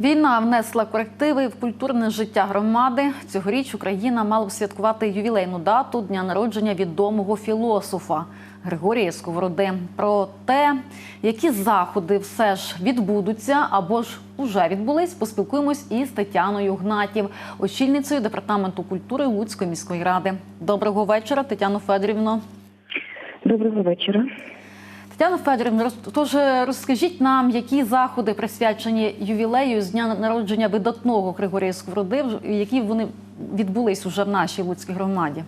Війна внесла корективи в культурне життя громади. Цьогоріч Україна мала б святкувати ювілейну дату дня народження відомого філософа Григорія Сковороди. Про те, які заходи все ж відбудуться або ж уже відбулись, поспілкуємось із Тетяною Гнатів, очільницею департаменту культури Луцької міської ради. Доброго вечора, Тетяно Федорівно. Доброго вечора. Тетяно Федорівна, тож е, розкажіть нам, які заходи присвячені ювілею з дня народження видатного Григорія Сковороди, які вони відбулись уже в нашій Луцькій громаді.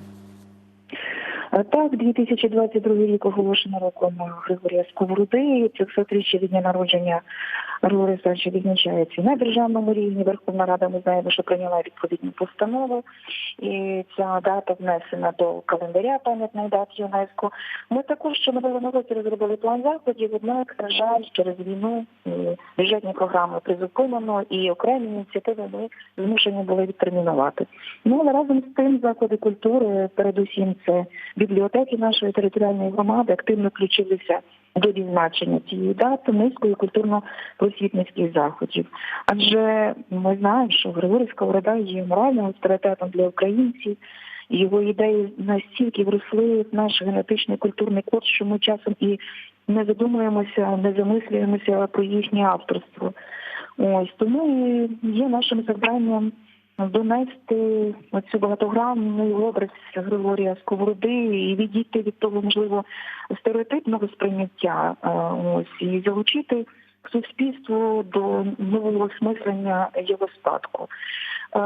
А Так, 2022 рік оголошено роком Григорія Сковороди. Це все тричі від дня народження Григорія Олександровича відзначається і на державному рівні. Верховна Рада ми знаємо, що прийняла відповідну постанову. І ця дата внесена до календаря пам'ятної дати ЮНЕСКО. Ми також ще минулого році розробили план заходів, однак, на жаль, через війну бюджетні програми призупинено і окремі ініціативи ми змушені були відтермінувати. Ну але разом з тим заклади культури, передусім це бібліотеки нашої територіальної громади, активно включилися до відзначення цієї дати низкою культурно-просвітницьких заходів. Адже ми знаємо, що Григорій Сковорода є моральним авторитетом для українців. Його ідеї настільки вросли в наш генетичний культурний код, що ми часом і не задумуємося, не замислюємося про їхнє авторство. Ось тому є нашим завданням донести оцю багатогранний образ Григорія Сковороди і відійти від того, можливо, стереотипного сприйняття, е, ось і залучити суспільство до нового осмислення його спадку. Е,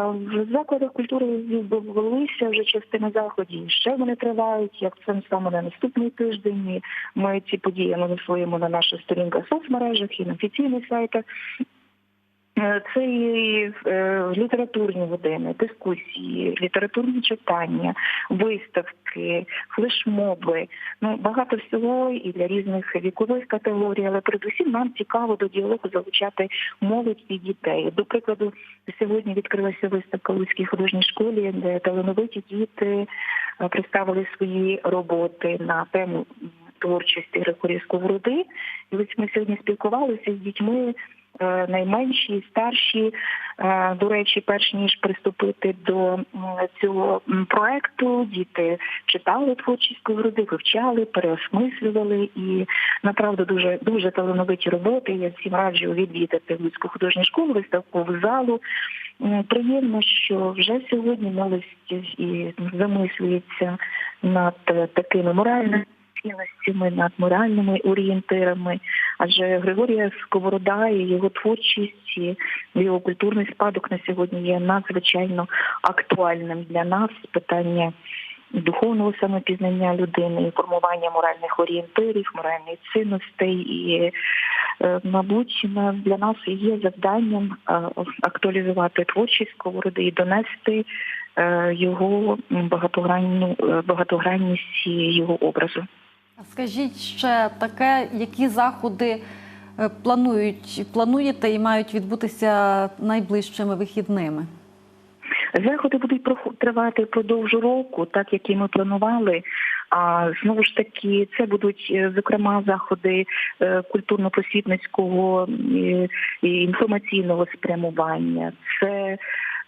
В закладах культури відбулися вже частина заходів. Ще вони тривають, як це саме на наступний тиждень. Ми ці події анонсуємо на наших сторінках соцмережах і на офіційних сайтах. Е, Це і е, літературні години, дискусії, літературні читання, виставки, флешмоби. Ну багато всього і для різних вікових категорій, але передусім нам цікаво до діалогу залучати молодь і дітей. До прикладу, сьогодні відкрилася виставка у Луцькій художній школі, де талановиті діти е, представили свої роботи на тему творчості Сковороди. І ось ми сьогодні спілкувалися з дітьми найменші, і старші. Е, До речі, перш ніж приступити до цього проекту, діти читали творчість сковороди, вивчали, переосмислювали і направду дуже дуже талановиті роботи. Я всім раджу відвідати Луцьку художню школу, виставкову залу. Приємно, що вже сьогодні молодь і замислюється над е, такими моральними цінностями, над моральними орієнтирами. Адже Григорія Сковорода і його творчість, і його культурний спадок на сьогодні є надзвичайно актуальним для нас питання духовного самопізнання людини, формування моральних орієнтирів, моральних цінностей і. е, Мабуть, для нас є завданням е, актуалізувати творчість сковороди і донести е, його багатогранність його образу. Скажіть ще таке, які заходи е, планують, плануєте і мають відбутися найближчими вихідними? Заходи будуть тривати впродовж року, так як і ми планували. А знову ж таки, це будуть е, зокрема заходи е, культурно-просвітницького е, і інформаційного спрямування. Це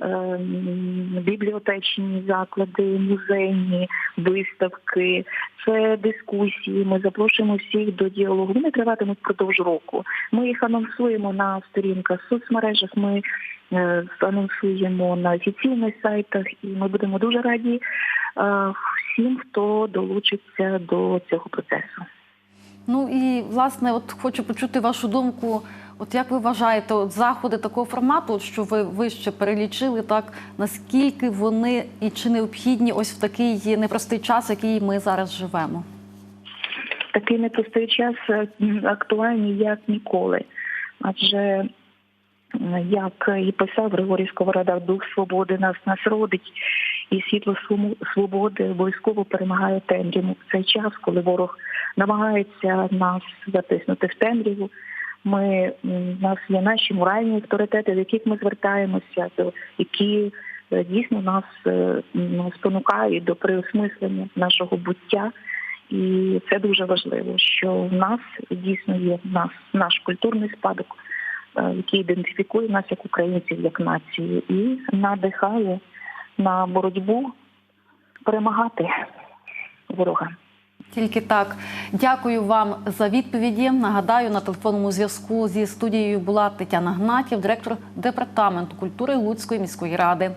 ем, бібліотечні заклади, музейні виставки, це дискусії. Ми запрошуємо всіх до діалогу. Вони триватимуть впродовж року. Ми їх анонсуємо на сторінках соцмережах. Ми анонсуємо на офіційних сайтах, і ми будемо дуже раді всім, хто долучиться до цього процесу. Ну і власне, от хочу почути вашу думку. От як ви вважаєте, от заходи такого формату, от що ви вище перелічили, так наскільки вони і чи необхідні ось в такий непростий час, який ми зараз живемо? Такий непростий час е, актуальний як ніколи. Адже як і писав Григорій Сковорода, дух свободи нас нас родить, і світло свободи обов'язково перемагає темряву. В цей час, коли ворог намагається нас затиснути в темряву. Ми в нас є наші моральні авторитети, до яких ми звертаємося, до які е, дійсно нас, е, спонукають до переосмислення нашого буття. І це дуже важливо, що в нас дійсно є нас наш культурний спадок, е, який ідентифікує нас як українців, як націю, і надихає на боротьбу перемагати ворога. Тільки так. Дякую вам за відповіді. Нагадаю, на телефонному зв'язку зі студією була Тетяна Гнатів, директор департаменту культури Луцької міської ради.